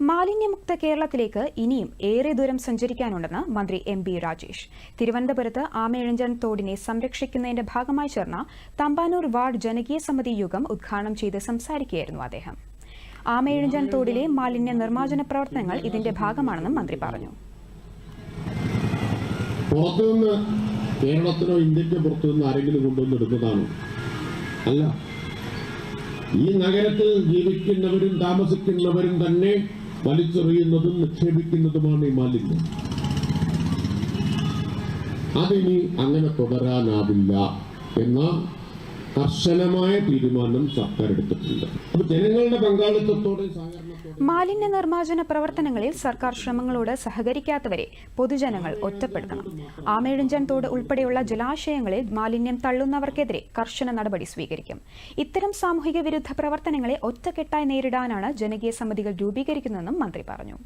മാലിന്യമുക്ത കേരളത്തിലേക്ക് ഇനിയും ഏറെ ദൂരം സഞ്ചരിക്കാനുണ്ടെന്ന് മന്ത്രി എം ബി രാജേഷ്. തിരുവനന്തപുരത്ത് ആമയഴഞ്ചൻ തോടിനെ സംരക്ഷിക്കുന്നതിന്റെ ഭാഗമായി ചേർന്ന തമ്പാനൂർ വാർഡ് ജനകീയ സമിതി യോഗം ഉദ്ഘാടനം ചെയ്ത് സംസാരിക്കുകയായിരുന്നു അദ്ദേഹം. ആമയഴഞ്ചൻ തോടിലെ മാലിന്യ നിർമ്മാർജന പ്രവർത്തനങ്ങൾ ഇതിന്റെ ഭാഗമാണെന്നും മന്ത്രി പറഞ്ഞു. കേരളത്തിനോ ഇന്ത്യയ്ക്ക് പുറത്തുനിന്ന് ആരെങ്കിലും കൊണ്ടുവന്ന് എടുക്കുന്നതാണോ? അല്ല. ഈ നഗരത്തിൽ ജീവിക്കുന്നവരും താമസിക്കുന്നവരും തന്നെ വലിച്ചെറിയുന്നതും നിക്ഷേപിക്കുന്നതുമാണ് ഈ മാലിന്യം. അതിനി അങ്ങനെ തുടരാനാവില്ല എന്ന കർശനമായ തീരുമാനം സർക്കാർ എടുത്തിട്ടുണ്ട് അപ്പൊ ജനങ്ങളുടെ പങ്കാളിത്തത്തോടെ മാലിന്യ നിർമ്മാർജന പ്രവർത്തനങ്ങളിൽ സർക്കാർ ശ്രമങ്ങളോട് സഹകരിക്കാത്തവരെ പൊതുജനങ്ങൾ ഒറ്റപ്പെടുത്തണം. ആമേഴഞ്ചൻ തോട് ഉൾപ്പെടെയുള്ള ജലാശയങ്ങളിൽ മാലിന്യം തള്ളുന്നവർക്കെതിരെ കർശന നടപടി സ്വീകരിക്കും. ഇത്തരം സാമൂഹിക വിരുദ്ധ പ്രവർത്തനങ്ങളെ ഒറ്റക്കെട്ടായി നേരിടാനാണ് ജനകീയ സമിതികൾ രൂപീകരിക്കുന്നതെന്നും മന്ത്രി പറഞ്ഞു.